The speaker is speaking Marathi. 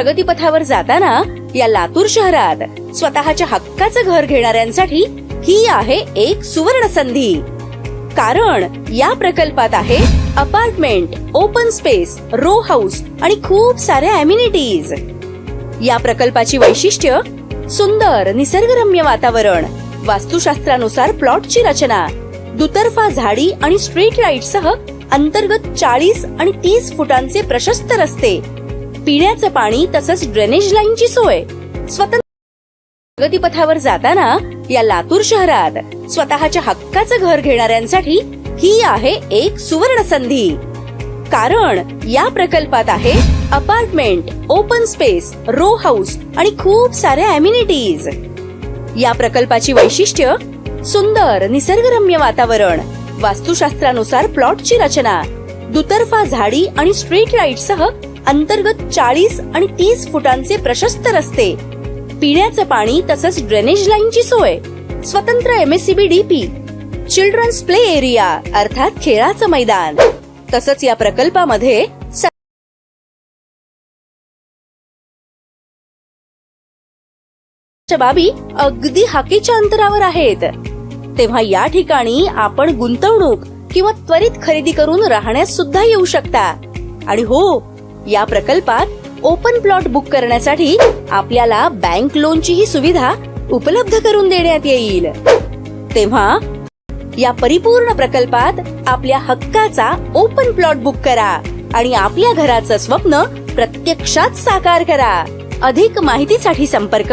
प्रगतीपथावर जाताना या लातूर शहरात स्वतःच्या हक्काचं घर घेणाऱ्यांसाठी ही आहे एक सुवर्ण संधी. कारण या प्रकल्पात आहे apartment open space row house आणि खूप साऱ्या अम्युनिटीज या प्रकल्पाची वैशिष्ट्य सुंदर निसर्गरम्य वातावरण वास्तुशास्त्रानुसार प्लॉटची रचना दुतर्फा झाडी आणि स्ट्रीट लाइट सह अंतर्गत चाळीस आणि तीस फुटांचे प्रशस्त रस्ते पिण्याचं पाणी तसंच ड्रेनेज लाईनची सोय. स्वतंत्र प्रगतीपथावर जाताना या लातूर शहरात स्वतःच्या हक्काचं घर घेणाऱ्यांसाठी ही आहे एक सुवर्ण संधी. कारण या प्रकल्पात आहे apartment open space row house आणि खूप साऱ्या अम्युनिटीज या प्रकल्पाची वैशिष्ट्य सुंदर निसर्गरम्य वातावरण वास्तुशास्त्रानुसार प्लॉटची रचना दुतर्फा झाडी आणि स्ट्रीट लाइट सह अंतर्गत चाळीस आणि तीस फुटांचे प्रशस्त रस्ते. पिण्याचं पाणी तसंच ड्रेनेज लाईनची सोय. स्वतंत्र MSCB DP children's play area अर्थात खेळाचं मैदान. तसंच या प्रकल्पामध्ये बाबी अगदी हाकीच्या अंतरावर आहेत. तेव्हा या ठिकाणी आपण गुंतवणूक किंवा त्वरित खरेदी करून राहण्यास सुद्धा येऊ शकता. आणि हो या प्रकल्पात ओपन प्लॉट बुक करण्यासाठी आपल्याला बँक लोनचीही सुविधा उपलब्ध करून देण्यात येईल. तेव्हा या परिपूर्ण प्रकल्पात आपल्या हक्काचा ओपन प्लॉट बुक करा आणि आपल्या घराचं स्वप्न प्रत्यक्षात साकार करा. अधिक माहितीसाठी संपर्क